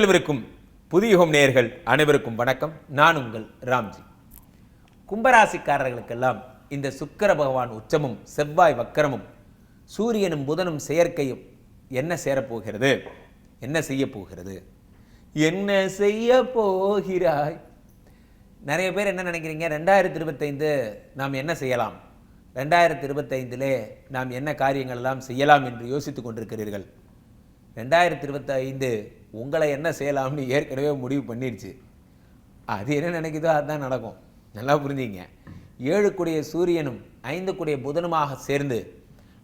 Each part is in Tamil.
உலகெங்கிலும் புதியுகம் நேயர்கள் அனைவருக்கும் வணக்கம். நான் உங்கள் ராம்ஜி. கும்பராசிக்காரர்களுக்கெல்லாம் இந்த சுக்கர பகவான் உச்சமும் செவ்வாய் வக்கரமும் சூரியனும் புதனும் செயற்கையும் என்ன சேரப்போகிறது? என்ன செய்ய போகிறது? என்ன செய்ய போகிறாய்? நிறைய பேர் என்ன நினைக்கிறீங்க? ரெண்டாயிரத்தி இருபத்தைந்து நாம் என்ன செய்யலாம்? ரெண்டாயிரத்தி இருபத்தைந்திலே நாம் என்ன காரியங்கள் எல்லாம் செய்யலாம் என்று யோசித்துக் கொண்டிருக்கிறீர்கள். ரெண்டாயிரத்தி இருபத்தைந்து உங்களை என்ன செய்யலாம்னு ஏற்கனவே முடிவு பண்ணிடுச்சு. அது என்ன நினைக்குதோ அதுதான் நடக்கும். நல்லா புரிஞ்சுங்க. ஏழு கூடிய சூரியனும் ஐந்து கூடிய புதனுமாக சேர்ந்து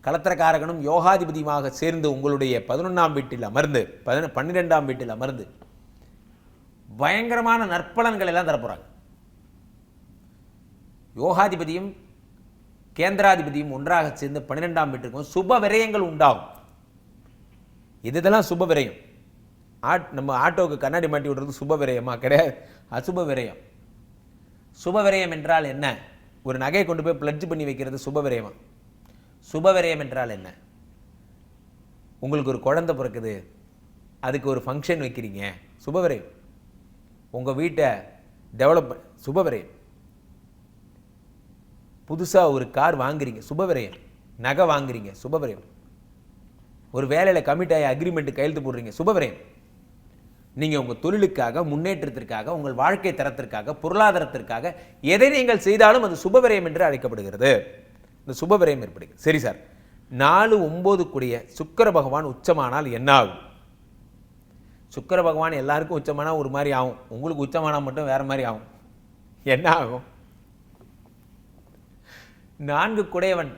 கலத்திரக்காரகனும் யோகாதிபதியுமாக சேர்ந்து உங்களுடைய பதினொன்றாம் வீட்டில் அமர்ந்து பதின பன்னிரெண்டாம் வீட்டில் அமர்ந்து பயங்கரமான நற்பலன்கள் எல்லாம் தரப்போகிறாங்க யோகாதிபதியும் கேந்திராதிபதியும் ஒன்றாக சேர்ந்து பன்னிரெண்டாம் வீட்டிற்கும் சுப விரயங்கள் உண்டாகும். இதெல்லாம் சுப விரயம்? ஆட் நம்ம ஆட்டோவுக்கு கண்ணாடி மாட்டி விடுறது சுப விரயமா கிடையாது. அசுப விரயம் சுப விரயம் என்றால் என்ன? ஒரு நகையை கொண்டு போய் பிளட்ஜ் பண்ணி வைக்கிறது சுப விரயமா சுப விரயம் என்றால் என்ன? உங்களுக்கு ஒரு குழந்தை பிறக்குது. அதுக்கு ஒரு ஃபங்க்ஷன் வைக்கிறீங்க. சுப விரயம் உங்கள் வீட்டை டெவலப் சுப விரயம் புதுசாக ஒரு கார் வாங்குறீங்க. சுப விரயம் நகை வாங்குறீங்க. சுப விரயம் ஒரு வேலையில் கமிட் ஆகி அக்ரிமெண்ட் கையெழுத்து போடுறீங்க. சுப விரயம் நீங்கள் உங்கள் தொழிலுக்காக முன்னேற்றத்திற்காக உங்கள் வாழ்க்கை தரத்திற்காக பொருளாதாரத்திற்காக எதை நீங்கள் செய்தாலும் அது சுபவிரயம் என்று அழைக்கப்படுகிறது. இந்த சுப விரயம் ஏற்படுகிறது. சரி சார். நாலு ஒம்பது கூடிய சுக்கிர பகவான் உச்சமானால் என்ன ஆகும்? சுக்கிர பகவான் எல்லாருக்கும் உச்சமானால் ஒரு மாதிரி ஆகும். உங்களுக்கு உச்சமானால் மட்டும் வேறு மாதிரி ஆகும். என்ன ஆகும்? நான்கு குடையவன்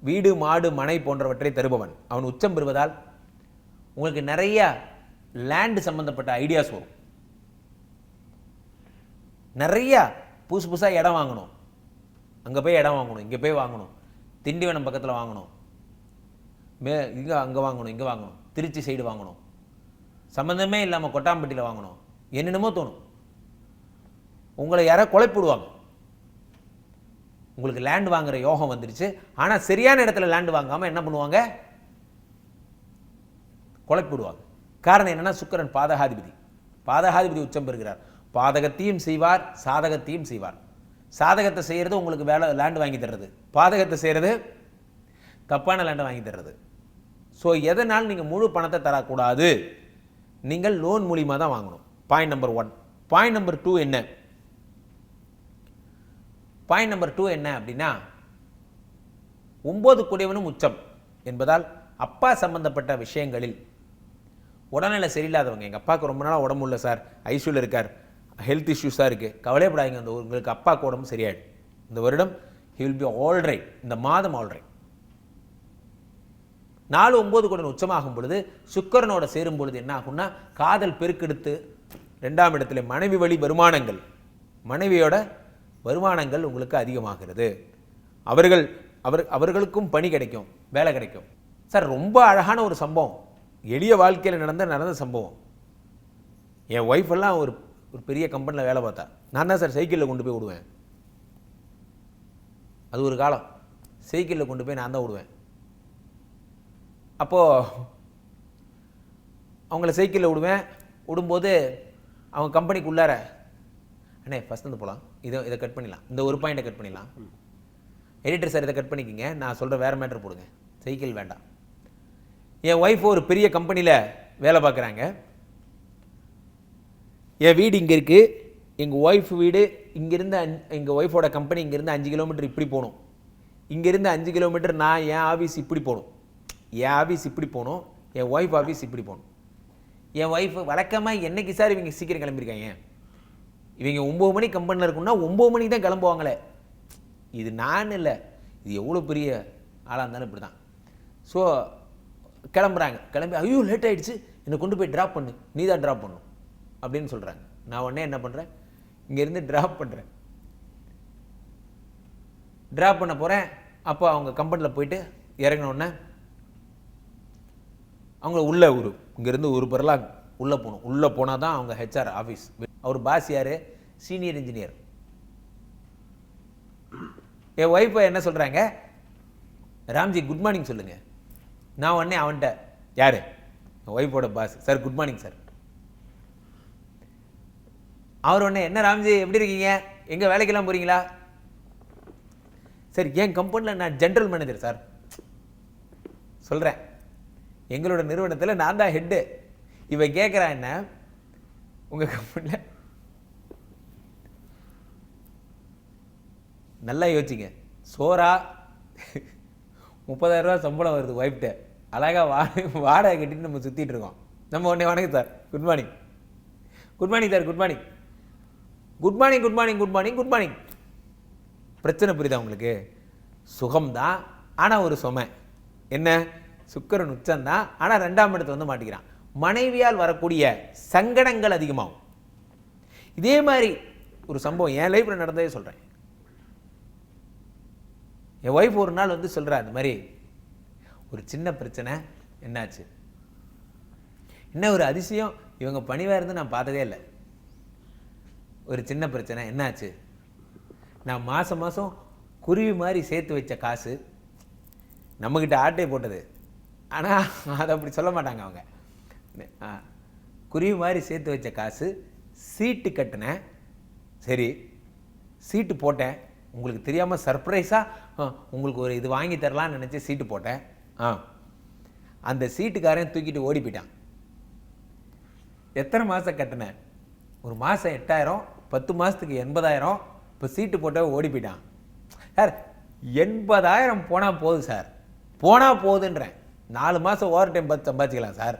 வீடு மாடு மனை போன்றவற்றை தருபவன். அவன் உச்சம் பெறுவதால் உங்களுக்கு நிறைய லேண்ட் சம்மந்தப்பட்ட ஐடியாஸ் வரும். நிறையா புதுசு புதுசாக இடம் வாங்கணும். அங்கே போய் இடம் வாங்கணும் இங்கே போய் வாங்கணும். திண்டிவனம் பக்கத்தில் வாங்கணும். மே இங்கே அங்கே வாங்கணும் இங்கே வாங்கணும். திருச்சி சைடு வாங்கணும். சம்மந்தமே இல்லாமல் கொட்டாம்பட்டியில் வாங்கணும். என்னென்னமோ தோணும். உங்களை யாரோ கொலைப்பிடுவாங்க. உங்களுக்கு லேண்ட் வாங்குற யோகம் வந்துருச்சு. ஆனால் சரியான இடத்துல லேண்ட் வாங்காமல் என்ன பண்ணுவாங்க? கொலைப்பிடுவாங்க. காரணம் என்னென்னா சுக்கரன் பாதகாதிபதி. பாதகாதிபதி உச்சம் பெறுகிறார். பாதகத்தையும் செய்வார் சாதகத்தையும் செய்வார். சாதகத்தை செய்கிறது உங்களுக்கு வேலை லேண்டு வாங்கி தர்றது. பாதகத்தை செய்கிறது தப்பான லேண்டை வாங்கி தர்றது. ஸோ எதனால் நீங்கள் முழு பணத்தை தரக்கூடாது? நீங்கள் லோன் மூலியமாக தான் வாங்கணும். Point number one point number two என்ன? பாயிண்ட் நம்பர் டூ என்ன அப்படின்னா ஒம்பது கூடியவனும் உச்சம் என்பதால் அப்பா சம்பந்தப்பட்ட விஷயங்களில் உடல்நிலை சரியில்லாதவங்க. எங்கள் அப்பாவுக்கு ரொம்ப நாளாக உடம்பு இல்லை சார். ஐசியூவில் இருக்கார். ஹெல்த் இஷ்யூஸாக இருக்குது கவலைப்படாதீங்க. அந்த உங்களுக்கு அப்பாவுக்கு உடம்பு சரியாயிடும். இந்த வருடம் ஹி வில் பி ஆல் இந்த மாதம் ஆல் நாலு ஒம்பது கூட உச்சமாகும் பொழுது சுக்கரனோட சேரும் பொழுது என்ன ஆகும்னா காதல் பெருக்கெடுத்து ரெண்டாம் இடத்துல மனைவி வழி வருமானங்கள். மனைவியோட வருமானங்கள் உங்களுக்கு அதிகமாகிறது. அவர்கள் அவர் அவர்களுக்கும் பணி கிடைக்கும். வேலை கிடைக்கும். சார் ரொம்ப அழகான ஒரு சம்பவம். எளிய வாழ்க்கையில் நடந்த நடந்த சம்பவம். என் ஒய்ஃப் எல்லாம் ஒரு ஒரு பெரிய கம்பெனியில் வேலை பார்த்தா. நான் தான் சார் சைக்கிளில் கொண்டு போய் விடுவேன். அது ஒரு காலம். சைக்கிளில் கொண்டு போய் நான் தான் விடுவேன். அப்போது அவங்கள சைக்கிளில் விடுவேன். விடும்போது அவங்க கம்பெனிக்கு உள்ளார அண்ணே ஃபஸ்ட் வந்து போகலாம் இதை இதை கட் பண்ணிடலாம். இந்த ஒரு பாயிண்ட்டை கட் பண்ணிடலாம். எடிட்டர் சார் இதை கட் பண்ணிக்கிங்க. நான் சொல்கிற வேறு மேட்டர் போடுங்க. சைக்கிள் வேண்டாம். என் ஒய்ஃப் ஒரு பெரிய கம்பெனியில் வேலை பார்க்குறாங்க. என் வீடு இங்கே இருக்குது எங்கள் ஒய்ஃப் வீடு இங்கேருந்து எங்கள் ஒய்ஃபோட கம்பெனி இங்கேருந்து அஞ்சு கிலோமீட்டர் இப்படி போகணும். இங்கேருந்து அஞ்சு கிலோமீட்டர் நான் என் ஆஃபீஸ் இப்படி போகணும். என் ஆஃபீஸ் இப்படி போகணும். என் ஒய்ஃப் ஆஃபீஸ் இப்படி போகணும். என் ஒய்ஃப் வழக்கமாக என்றைக்கு சார் இவங்க சீக்கிரம் கிளம்பியிருக்காங்க இவங்க ஒம்பது மணி கம்பெனியில் இருக்குன்னா ஒம்பது மணிக்கு தான் கிளம்புவாங்களே. இது நான் இல்லை. இது எவ்வளோ பெரிய ஆளாக இருந்தாலும் இப்படி தான் ஸோ கிளம்புறாங்க. கிளம்பி ஐயோ லேட் ஆகிடுச்சு என்னை கொண்டு போய் ட்ராப் பண்ணு. நீ தான் ட்ராப் பண்ணும் அப்படின்னு சொல்கிறாங்க நான் உடனே என்ன பண்ணுறேன் இங்கேருந்து ட்ராப் பண்ணுறேன் ட்ராப் பண்ண போகிறேன் அப்போ அவங்க கம்பெனியில் போயிட்டு இறங்கினோடனே அவங்கள உள்ளே ஒரு இங்கேருந்து ஒரு பொருளாக உள்ளே போகணும். உள்ளே போனால் தான் அவங்க ஹெச்ஆர் ஆஃபீஸ் அவர் பாஸ் யார்? சீனியர் இன்ஜினியர் என் ஒய்ஃபை என்ன சொல்கிறாங்க ராம்ஜி குட் மார்னிங் சொல்லுங்கள் நான் உடனே அவன்கிட்ட யார்? ஒய்ஃபோட boss sir good morning sir அவர் உடனே என்ன ராம்ஜி எப்படி இருக்கீங்க? எங்கே வேலைக்கெல்லாம் போகிறீங்களா சார் என் கம்பெனியில் நான் ஜென்ரல் மேனேஜர் சார் சொல்கிறேன் எங்களோட நிறுவனத்தில் நான் தான் ஹெட்டு இவ கேட்குறா என்ன? உங்கள் கம்பெனியில் நல்லா யோசிச்சிங்க சோறா முப்பதாயிரம் ரூபா சம்பளம் வருது ஒய்ஃப்ட்டு அழகாக வா வாடகை கட்டிட்டு நம்ம சுற்றிட்டு இருக்கோம். நம்ம உடனே வணக்கம் sir good morning good morning sir good morning good morning good morning good morning good morning பிரச்சனை புரியுதா உங்களுக்கு? சுகம்தான் ஆனால் ஒரு சுமை. என்ன? சுக்கரன் உச்சம்தான் ஆனால் ரெண்டாம் இடத்துல வந்து மாட்டிக்கிறான். மனைவியால் வரக்கூடிய சங்கடங்கள் அதிகமாகும். இதே மாதிரி ஒரு சம்பவம் என் லைஃப்பில் நடந்ததே சொல்கிறேன் என் ஒய்ஃப் ஒரு நாள் வந்து சொல்கிறா இந்த மாதிரி ஒரு சின்ன பிரச்சனை என்னாச்சு? என்ன ஒரு அதிசயம்? இவங்க பணிவாக இருந்து நான் பார்த்ததே இல்லை. ஒரு சின்ன பிரச்சனை என்னாச்சு? நான் மாதம் மாதம் குருவி மாதிரி சேர்த்து வச்ச காசு நம்மக்கிட்ட ஆட்டை போட்டது. ஆனால் அதை அப்படி சொல்ல மாட்டாங்க அவங்க. ஆ, குருவி மாதிரி சேர்த்து வச்ச காசு சீட்டு கட்டினேன். சரி சீட்டு போட்டேன். உங்களுக்கு தெரியாமல் சர்ப்ரைஸாக உங்களுக்கு ஒரு இது வாங்கி தரலாம்னு நினச்சி சீட்டு போட்டேன். ஆ. அந்த சீட்டுக்காரன் தூக்கிட்டு ஓடி போயிட்டான். எத்தனை மாதம் கட்டினேன் ஒரு மாதம் எட்டாயிரம் பத்து மாதத்துக்கு எண்பதாயிரம் இப்போ சீட்டு போட்ட ஓடி போயிட்டான். சார் எண்பதாயிரம் போனால் போதும் சார். போனால் போதுன்றேன். நாலு மாதம் ஓவர் டைம் பார்த்து சம்பாதிச்சிக்கலாம் சார்.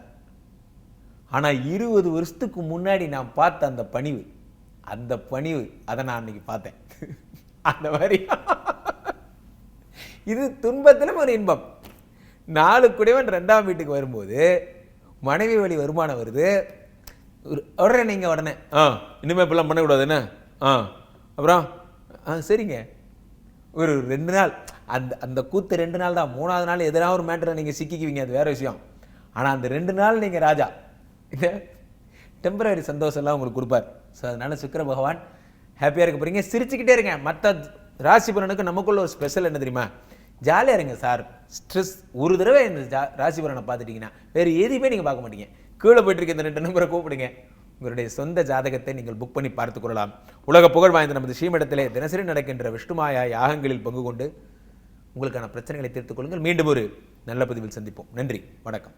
ஆனால் இருபது வருஷத்துக்கு முன்னாடி நான் பார்த்த அந்த பணிவு அந்த பணிவு அதை நான் அன்றைக்கி பார்த்தேன். அந்த மாதிரி. இது துன்பத்திலும் ஒரு இன்பம். நாலு குடைவன் ரெண்டாம் வீட்டுக்கு வரும்போது மனைவி வழி வருமானம் வருது. உடனே நீங்கள் உடனே ஆ இனிமேல் இப்பெல்லாம் பண்ணக்கூடாது என்ன? ஆ அப்புறம்? ஆ சரிங்க. ஒரு ரெண்டு நாள் அந்த அந்த கூத்து ரெண்டு நாள் தான். மூணாவது நாள் எதனா ஒரு மேட்டரை நீங்கள் சிக்கிக்குவீங்க அது வேற விஷயம். ஆனால் அந்த ரெண்டு நாள் நீங்கள் ராஜா. டெம்பரரி சந்தோஷம்லாம் உங்களுக்கு கொடுப்பார். ஸோ அதனால் சுக்கர பகவான் ஹாப்பியாக இருக்க போகிறீங்க சிரிச்சுக்கிட்டே இருங்க. மற்ற ராசி பலனுக்கு நமக்குள்ள ஒரு ஸ்பெஷல் என்ன தெரியுமா? ஜாலியாக இருங்க சார். ஸ்ட்ரெஸ் ஒரு தடவை இந்த ஜா ராசி பலனை பார்த்துட்டீங்கன்னா வேறு எதையுமே நீங்கள் பார்க்க மாட்டீங்க. கீழே போயிட்டுருக்க இந்த ரெண்டு நம்பரை கூப்பிடுங்க. உங்களுடைய சொந்த ஜாதகத்தை நீங்கள் புக் பண்ணி பார்த்து கொள்ளலாம். உலக புகழ் வாய்ந்த நமது ஸ்ரீமடத்திலே தினசரி நடக்கின்ற விஷ்ணுமாயா யாகங்களில் பங்கு கொண்டு உங்களுக்கான பிரச்சனைகளை தீர்த்துக் கொள்ளுங்கள். மீண்டும் ஒரு நல்ல பதிவில் சந்திப்போம். நன்றி. வணக்கம்.